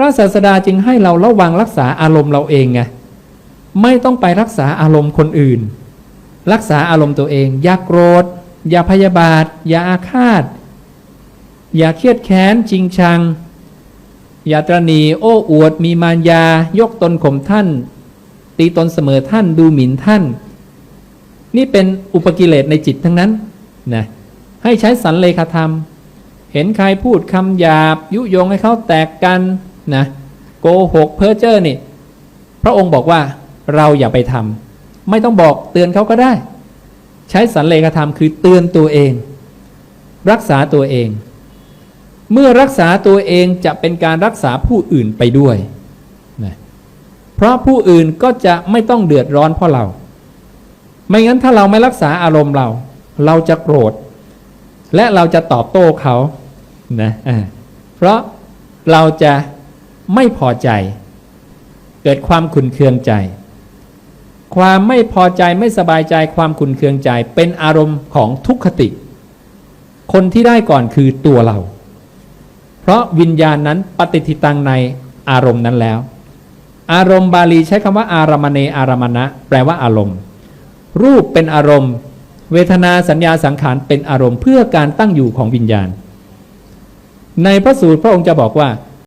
ระศาสดาจึงให้เราระวังรักษาอารมณ์เราเองไงไม่ต้องไปรักษาอารมณ์คนอื่น รักษาอารมณ์ตัวเอง อย่าโกรธ อย่าพยาบาท อย่าอาฆาต อย่าเครียดแค้นจริงชัง อย่าตรณีโอ้อวด มีมารยา ยกตนข่มท่าน ตีตนเสมอท่านดูหมิ่นท่าน นี่เป็นอุปกิเลสในจิตทั้งนั้นนะให้ใช้สันเลขาธรรม เห็นใครพูดคำหยาบ ยุยงให้เขาแตกกัน นะโกหกเพ้อเจ้อนี่ พระองค์บอกว่าเราอย่าไปทำไม่ต้องบอกเตือนเขาก็ได้ ใช้สันเลขาธรรมคือเตือนตัวเอง รักษาตัวเอง เมื่อรักษาตัวเองจะเป็นการรักษาผู้อื่นไปด้วยนะเพราะผู้อื่นก็จะไม่ต้องเดือดร้อนเพราะเรา ไม่งั้นถ้าเราไม่รักษาอารมณ์เรา เราจะโกรธ และเราจะตอบโต้เขานะเพราะเราจะ ไม่พอใจ เกิดความขุนเคืองใจ ความไม่พอใจไม่สบายใจความขุนเคืองใจ เป็นอารมณ์ของทุกขติ คนที่ได้ก่อนคือตัวเรา เพราะวิญญาณนั้นปฏิทิตังในอารมณ์นั้นแล้ว อารมณ์บาลีใช้คำว่า อารามเนอารามณะแปลว่าอารมณ์ รูปเป็นอารมณ์ เวทนาสัญญาสังขารเป็นอารมณ์เพื่อการตั้งอยู่ของวิญญาณ ในพระสูตรพระองค์จะบอกว่า